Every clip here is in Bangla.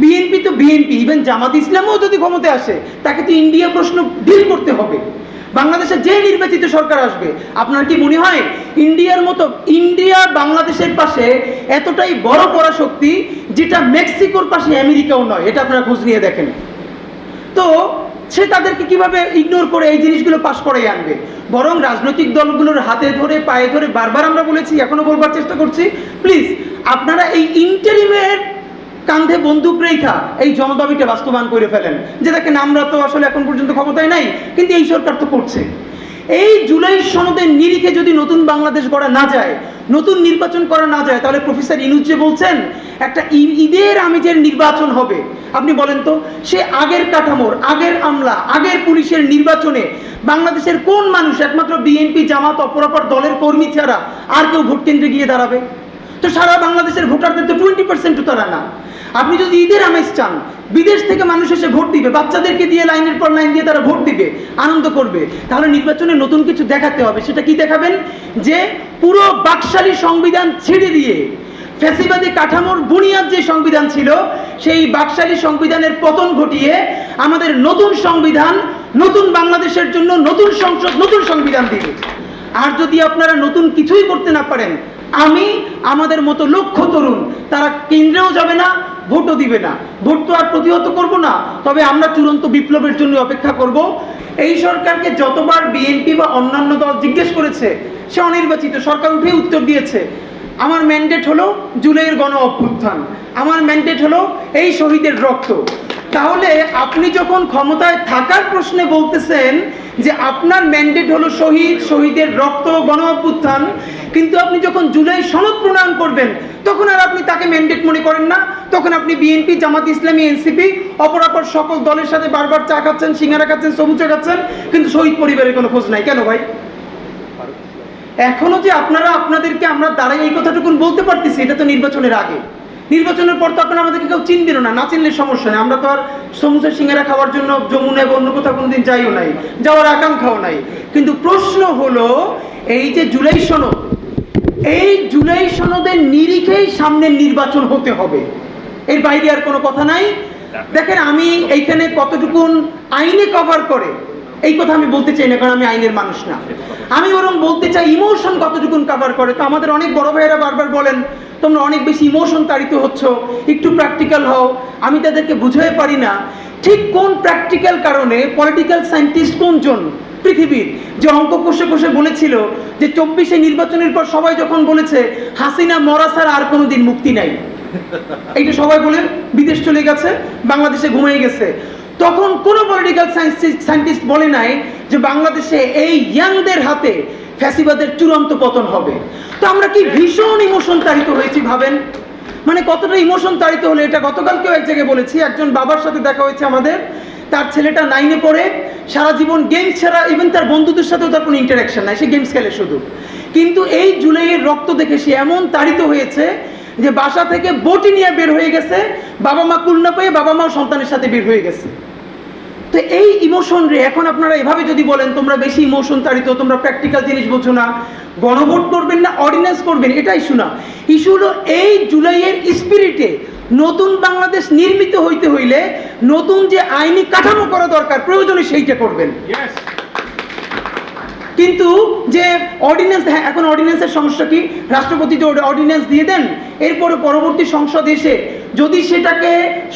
বিএনপি তো বিএনপি ইভেন জামাত ইসলামও যদি ক্ষমতায় আসে, তাকে তো ইন্ডিয়া প্রশ্ন ডিল করতে হবে। বাংলাদেশে যে নির্বাচিত সরকার আসবে, আপনার কি মনে হয় ইন্ডিয়ার মতো ইন্ডিয়া বাংলাদেশের পাশে এতটাই বড় পরাশক্তি যেটা মেক্সিকোর পাশে আমেরিকাও নয়? এটা আপনারা খোঁজ নিয়ে দেখেন। তো সে তাদেরকে কীভাবে ইগনোর করে এই জিনিসগুলো পাশ করে আনবে? বরং রাজনৈতিক দলগুলোর হাতে ধরে, পায়ে ধরে বারবার আমরা বলেছি, এখনও বলবার চেষ্টা করছি। প্লিজ আপনারা এই ইন্টারিমের কান্ধে বন্দুক রেখা এই জনদাবিটা বাস্তবায়ন করে ফেলেন। যে দেখেন আমরা তো আসলে এখন পর্যন্ত ক্ষমতায় নাই, কিন্তু এই সরকার তো করছে। এই জুলাই সনদের নিরিখে যদি নতুন বাংলাদেশ গড়া না যায়, নতুন নির্বাচন করা না যায়, তাহলে প্রফেসর ইনুজ যে বলছেন, একটা ঈদের আমিজের নির্বাচন হবে। আপনি বলেন তো, সে আগের কাঠামোর, আগের আমলা, আগের পুলিশের নির্বাচনে বাংলাদেশের কোন মানুষ, একমাত্র বিএনপি জামাত অপরাপর দলের কর্মী ছাড়া আর কেউ ভোট কেন্দ্রে গিয়ে দাঁড়াবে? তো সারা বাংলাদেশের ভোটারদের তো টোয়েন্টি পার্সেন্টও তারা না। আপনি যদি ঈদের আমেজ চান, বিদেশ থেকে মানুষ এসে ভোট দিবে, বাচ্চাদেরকে দিয়ে লাইনের পর লাইন দিয়ে তারা ভোট দিবে, আনন্দ করবে, তাহলে নির্বাচনে নতুন কিছু দেখাতে হবে। সেটা কি দেখাবেন? যে পুরো বাকশালী সংবিধান ছেড়ে দিয়ে ফ্যাসিবাদী কাঠামোর বুনিয়াদ যে সংবিধান ছিল, সেই বাকশালী সংবিধানের পতন ঘটিয়ে আমাদের নতুন সংবিধান, নতুন বাংলাদেশের জন্য নতুন সংসদ, নতুন সংবিধান দিবে। আর যদি আপনারা নতুন কিছুই করতে না পারেন, আমি, আমাদের মতো লক্ষ তরুণ, তারা কেন্দ্রেও যাবে না ভোটও দিবে না। ভোট তো আর প্রতিহত করব না। তবে আমরা চূড়ান্ত বিপ্লবের জন্য অপেক্ষা করব। এই সরকারকে যতবার বিএনপি বা অন্যান্য দল জিজ্ঞেস করেছে, সে অনির্বাচিত। সরকার উঠে উত্তর দিয়েছে, আমার ম্যান্ডেট হলো জুলাইয়ের গণ অভ্যুত্থান। আমার ম্যান্ডেট হলো এই শহীদের রক্ত। তাহলে আপনি যখন ক্ষমতায় থাকার প্রশ্নে বলতেছেন যে আপনার ম্যান্ডেট হলো শহীদ, শহীদের রক্ত, গণ অভ্যুত্থান, কিন্তু আপনি যখন জুলাই সনদ প্রণয়ন করবেন, তখন আর আপনি তাকে ম্যান্ডেট মনে করেন না। তখন আপনি বিএনপি জামাত ইসলামী এনসিপি অপরাপর সকল দলের সাথে বারবার চা খাচ্ছেন, সিঙ্গারা খাচ্ছেন সবুজা খাচ্ছেন, কিন্তু শহীদ পরিবারের কোনো খোঁজ নাই। কেন ভাই? এখনও যে আপনারা আপনাদেরকে আমরা দাঁড়াই এই কথাটুকুন বলতে পারতেছি, এটা তো নির্বাচনের আগে। নির্বাচনের পর তো আপনারা আমাদেরকে কেউ চিনবেন না না চিনলে সমস্যা নেই। আমরা তো আর সমুদ্র সিঙ্গারা খাওয়ার জন্য যমুনায় বা অন্য কোথাও কোনোদিন যাইও নাই, যাওয়ার আকাঙ্ক্ষাও নাই। কিন্তু প্রশ্ন হলো, এই যে জুলাই সনদ, এই জুলাই সনদের নিরিখেই সামনের নির্বাচন হতে হবে। এর বাইরে আর কোনো কথা নাই। দেখেন আমি এইখানে কতটুকুন আইনে কভার করে, এই কথা আমি বলতে চাই না, কারণ আমি আইনের মানুষ না। আমি বরং বলতে চাই ইমোশন কতটুকুন কভার করে। তো আমাদের অনেক বড় ভাইয়েরা বারবার বলেন, তোমরা অনেক বেশি ইমোশন তাড়িত হচ্ছ, একটু প্র্যাকটিক্যাল হও। আমি তাদেরকে বুঝাতে পারি না, ঠিক কোন প্র্যাকটিক্যাল কারণে পলিটিক্যাল সায়েন্টিস্ট কোনজন পৃথিবীর? যে অঙ্ক কষে কষে বলেছিল যে চব্বিশে নির্বাচনের পর সবাই যখন বলেছে, হাসিনা মরা ছাড়া আর কোনো দিন মুক্তি নাই। এইটা সবাই বলে, বিদেশ চলে গেছে, বাংলাদেশে ঘুমিয়ে গেছে। তখন কোনো পলিটিক্যাল সায়েন্টিস্ট বলে নাই যে বাংলাদেশে এই ইয়াংদের হাতে ফ্যাসিবাদের চূড়ান্ত পতন হবে। তো আমরা কি ভীষণ ইমোশন তাড়িত হয়েছি, ভাবেন? মানে কতটা ইমোশন তাড়িত হলে, এটা গতকালকেও এক জায়গায় বলেছি। একজন বাবার সাথে দেখা হয়েছে আমাদের। তার ছেলেটা নাইনে পড়ে, সারা জীবন গেমস ছাড়া ইভেন তার বন্ধুদের সাথেও তার কোনো ইন্টারাকশন নাই, সে গেমস খেলে শুধু। কিন্তু এই জুলাইয়ের রক্ত দেখে সে এমন তাড়িত হয়েছে যে বাসা থেকে বটি নিয়ে বের হয়ে গেছে, বাবা মা কুল না পেয়ে বাবা মাও সন্তানের সাথে বের হয়ে গেছে। তো এই ইমোশন রে, এখন আপনারা এভাবে যদি বলেন, তোমরা বেশি ইমোশন তাড়িত, তোমরা প্র্যাকটিক্যাল জিনিস বোঝো না, গণভোট করবেন না, অর্ডিন্যান্স করবেন, এটাই শোনা। ইস্যু হলো এই জুলাইয়ের স্পিরিটে নতুন বাংলাদেশ নির্মিত হইতে হইলে নতুন যে আইনি কাঠামো করা দরকার, প্রয়োজনে সেইটা করবেন। কিন্তু যে অর্ডিন্যান্স হ্যাঁ এখন অর্ডিন্যান্সের সমস্যা কি? রাষ্ট্রপতি যে অর্ডিন্যান্স দিয়ে দেন, এরপরে পরবর্তী সংসদ এসে যদি সেটাকে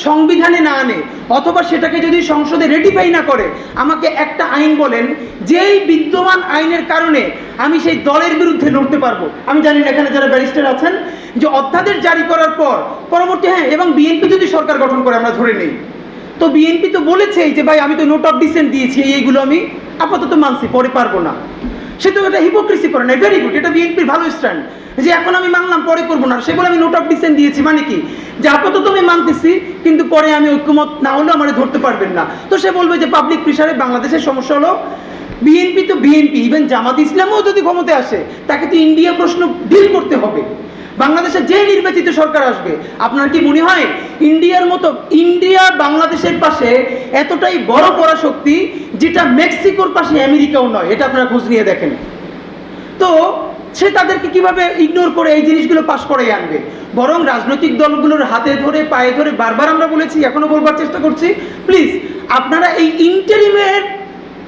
সংবিধানে না আনে, অথবা সেটাকে যদি সংসদে রেটিফাই না করে, আমাকে একটা আইন বলেন, যেই বিদ্যমান আইনের কারণে আমি সেই দলের বিরুদ্ধে লড়তে পারব। আমি জানি না এখানে যারা ব্যারিস্টার আছেন, যে অধ্যাদেশ জারি করার পর, পরবর্তী হ্যাঁ এবং বিএনপি যদি সরকার গঠন করে, আমরা ধরে নেই। তো বিএনপি তো বলেছেই যে, ভাই, আমি তো নোট অফ ডিসেন্ট দিয়েছি এইগুলো আমি আপাতত মানছি, পরে পারব না। সে তো এটা হিপোক্রেসি করে না ভেরি গুড এটা বিএনপির ভালো স্ট্যান্ড যে এখন আমি মানলাম, পরে করব না। সেগুলো আমি নোট অফ ডিসেন্ট দিয়েছি মানে কি? যে আপাতত আমি মানতেছি, কিন্তু পরে আমি ঐক্যমত না হলেও আমার ধরতে পারবেন না। তো সে বলবে যে পাবলিক প্রেশারে বাংলাদেশের সমস্যা হলো বিএনপি তো বিএনপি ইভেন জামাত ইসলামও যদি ক্ষমতায় আসে, তাকে তো ইন্ডিয়া প্রশ্ন ডিল করতে হবে। বাংলাদেশে যে নির্বাচিত সরকার আসবে, আপনার কি মনে হয় ইন্ডিয়ার মতো, ইন্ডিয়া বাংলাদেশের পাশে এতটাই বড় পরাশক্তি যেটা মেক্সিকোর পাশে আমেরিকাও নয়? এটা আপনারা খোঁজ নিয়ে দেখেন। তো সে তাদেরকে কীভাবে ইগনোর করে এই জিনিসগুলো পাশ করে আনবে? বরং রাজনৈতিক দলগুলোর হাতে ধরে, পায়ে ধরে বারবার আমরা বলেছি, এখনও বলবার চেষ্টা করছি। প্লিজ আপনারা এই ইন্টারিমের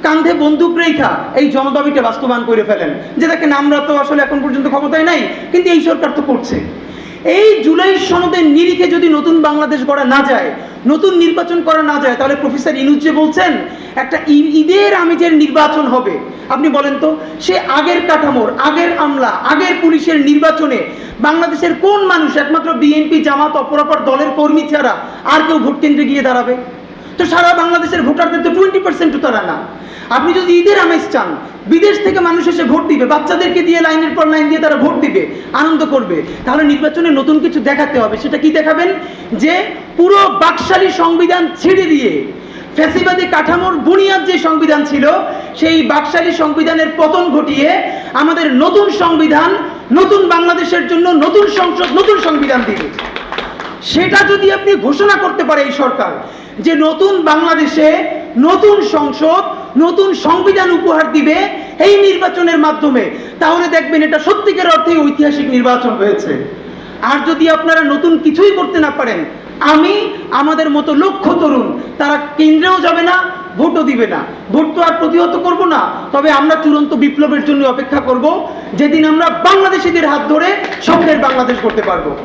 কান্ধে বন্দুক রেখা এই জনদাবিটা বাস্তবায়ন করে ফেলেন। যে দেখেন আমরা তো আসলে এখন পর্যন্ত ক্ষমতায় নাই, কিন্তু এই সরকার তো করছে। এই জুলাই সনদের নিরিখে যদি নতুন বাংলাদেশ গড়া না যায়, নতুন নির্বাচন করা না যায়, তাহলে প্রফেসর ইনুজ যে বলছেন, একটা ঈদের আমিজের নির্বাচন হবে। আপনি বলেন তো, সে আগের কাঠামোর, আগের আমলা, আগের পুলিশের নির্বাচনে বাংলাদেশের কোন মানুষ, একমাত্র বিএনপি জামাত অপরাপর দলের কর্মী ছাড়া আর কেউ ভোট কেন্দ্রে গিয়ে দাঁড়াবে? তো সারা বাংলাদেশের ভোটারদের তো টোয়েন্টি পার্সেন্টও তারা না। আপনি যদি ঈদের আমেজ চান, বিদেশ থেকে মানুষ এসে ভোট দিবে, বাচ্চাদেরকে দিয়ে লাইনের পর লাইন দিয়ে তারা ভোট দিবে, আনন্দ করবে, তাহলে নির্বাচনে নতুন কিছু দেখাতে হবে। সেটা কি দেখাবেন? যে পুরো বাকশালী সংবিধান ছেড়ে দিয়ে ফ্যাসিবাদী কাঠামোর বুনিয়াদ যে সংবিধান ছিল, সেই বাকশালী সংবিধানের পতন ঘটিয়ে আমাদের নতুন সংবিধান, নতুন বাংলাদেশের জন্য নতুন সংসদ, নতুন সংবিধান দিবে। সেটা যদি আপনি ঘোষণা করতে পারে এই সরকার, যে নতুন বাংলাদেশে নতুন সংসদ, নতুন সংবিধান উপহার দিবে এই নির্বাচনের মাধ্যমে। তাহলে দেখবেন এটা সত্যিকার অর্থে ঐতিহাসিক নির্বাচন হয়েছে। আর যদি আপনারা নতুন কিছুই করতে না পারেন, আমি, আমাদের মতো লক্ষ তরুণ, তারা কেন্দ্রেও যাবে না, ভোটও দিবে না। ভোট তো আর প্রতিহত করব না, তবে আমরা চূড়ান্ত বিপ্লবের জন্য অপেক্ষা করব। যেদিন আমরা বাংলাদেশিদের হাত ধরে স্বপ্নের বাংলাদেশ করতে পারব।